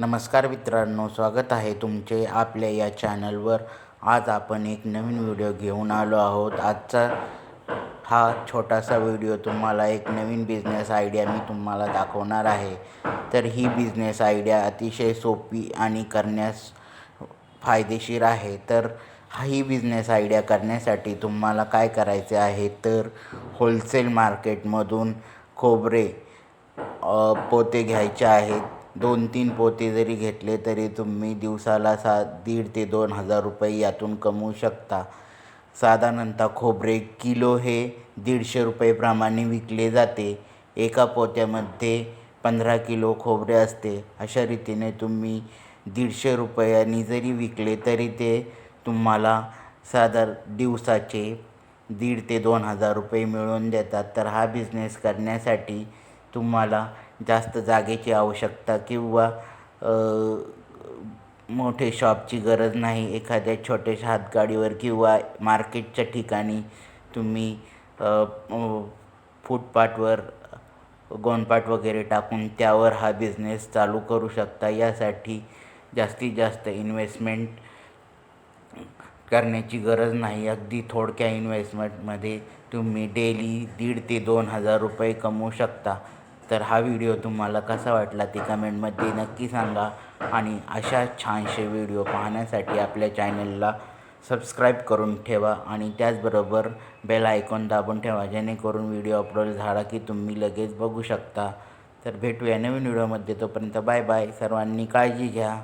नमस्कार मित्रांनो स्वागत आहे तुमचे आपल्या या चॅनलवर. आज आपण एक नवीन व्हिडिओ घेऊन आलो आहोत. आजचा हा छोटासा व्हिडिओ तुम्हाला एक नवीन बिझनेस आयडिया मी तुम्हाला दाखवणार आहे. तर ही बिझनेस आयडिया अतिशय सोपी आणि करण्यास फायदेशीर आहे. तर ही बिझनेस आयडिया करण्यासाठी तुम्हाला काय करायचे आहे? तर होलसेल मार्केटमधून खोबरे पोते घ्यायचे आहेत. दोन तीन पोते जरी घेतले तरी तुम्ही दिवसाला सा दीड ते दोन हजार रुपये यातून कमवू शकता. साधारणतः खोबरे किलो हे दीडशे रुपयेप्रमाणे विकले जाते. एका पोत्यामध्ये पंधरा किलो खोबरे असते. अशा रीतीने तुम्ही दीडशे रुपयांनी जरी विकले तरी ते तुम्हाला साधार दिवसाचे दीड ते दोन हजार रुपये मिळवून देतात. तर हा बिझनेस करण्यासाठी तुम्हाला जास्त जागेची आवश्यकता किंवा मोठे शॉपची गरज नाही. एखाद्या छोट्याशा हातगाडीवर किंवा मार्केटच्या ठिकाणी तुम्ही फुटपाटवर गोंडपाट फुटपाथवर वगैरे टाकून त्यावर हा बिझनेस चालू करू शकता. यासाठी जास्तीत जास्त इन्व्हेस्टमेंट करण्याची गरज नाही. अगदी थोडक्या इन्व्हेस्टमेंटमध्ये तुम्ही डेली दीड ते दोन हजार रुपये कमवू शकता. तर हा व्हिडिओ तुम्हाला कसा वाटला ते कमेंटमध्ये नक्की सांगा. आणि अशा छानसे व्हिडिओ पाहण्यासाठी आपल्या चॅनलला सबस्क्राईब करून ठेवा आणि त्याचबरोबर बेल आयकॉन दाबून ठेवा जेणेकरून व्हिडिओ अपलोड झाला की तुम्ही लगेच बघू शकता. तर भेटूया नवीन व्हिडिओमध्ये तोपर्यंत बाय बाय. सर्वांनी काळजी घ्या.